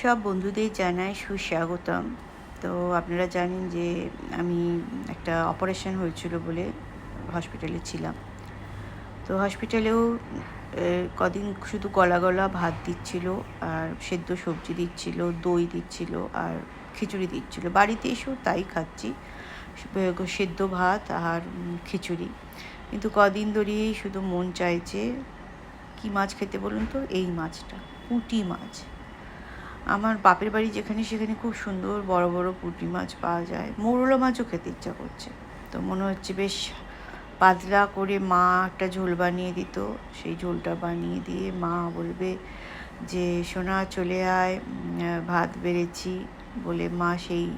সব বন্ধুদের জানাই সুস্বাগতম। তো আপনারা জানেন যে আমি একটা অপারেশন হয়েছিল বলে হসপিটালে ছিলাম। তো হসপিটালেও কদিন শুধু গলা গলা ভাত দিচ্ছিল, আর সেদ্ধ সবজি দিচ্ছিল, দই দিচ্ছিল, আর খিচুড়ি দিচ্ছিল। বাড়িতে এসেও তাই খাচ্ছি সেদ্ধ ভাত আর খিচুড়ি। কিন্তু কদিন ধরেই শুধু মন চাইছে, কি মাছ খেতে বলুন তো? এই মাছটা, পুঁটি মাছ। আমার বাপের বাড়ি যেখানে সেখানে খুব সুন্দর বড় বড় পুঁটি মাছ পাওয়া যায়। মৌরলা মাছও খেতে ইচ্ছা করছে। তো মনে হচ্ছে বেশ পাতলা করে মা একটা ঝোল বানিয়ে দিত। সেই ঝোলটা বানিয়ে দিয়ে মা বলবে যে, সোনা চলে আয় ভাত বেড়েছি। বলে মা সেই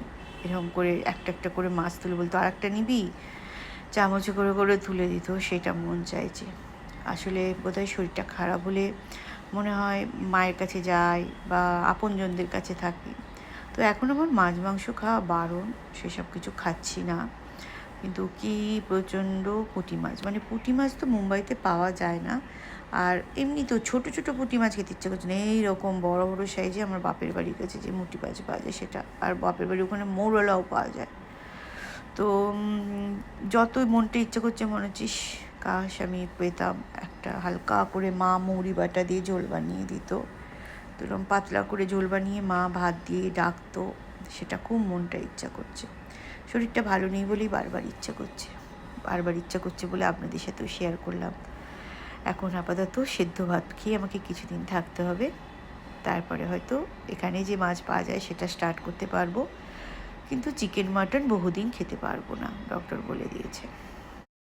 এরকম করে একটা একটা করে মাছ তুলে বলতো। আর একটা নিবি? চামচে করে করে তুলে দিত। সেটা মন চাইছে। আসলে বোধহয় শরীরটা খারাপ হলে মনে হয় মায়ের কাছে যাই বা আপনজনদের কাছে থাকি। তো এখন আমার মাছ, মাংস খাওয়া বারণ, সেসব কিছু খাচ্ছি না। কিন্তু কি প্রচণ্ড পুঁটি মাছ। মানে পুঁটি মাছ তো মুম্বাইতে পাওয়া যায় না। আর এমনি তো ছোট ছোট পুঁটি মাছ খেতে ইচ্ছে করছে না। এইরকম বড় বড় সাইজে আমার বাপের বাড়ির কাছে যে মুটি মাছ পাওয়া যায় সেটা। আর বাপের বাড়ি ওখানে মৌরলাও পাওয়া যায়। তো যতই মনটা ইচ্ছে করছে মনে হচ্ছে কাশ, আমি পেতাম একটা হালকা করে মা মৌরি বাটা দিয়ে ঝোল বানিয়ে দিত। তো এরকম পাতলা করে ঝোল বানিয়ে মা ভাত দিয়ে ডাকতো, সেটা খুব মনটা ইচ্ছা করছে। শরীরটা ভালো নেই বলেই বারবার ইচ্ছা করছে। বারবার ইচ্ছা করছে বলে আপনাদের সাথেও শেয়ার করলাম। এখন আপাতত সেদ্ধ ভাত খেয়ে আমাকে কিছুদিন থাকতে হবে। তারপরে হয়তো এখানে যে মাছ পাওয়া যায় সেটা স্টার্ট করতে পারব। কিন্তু চিকেন মাটন বহুদিন খেতে পারব না ডক্টর বলে দিয়েছে।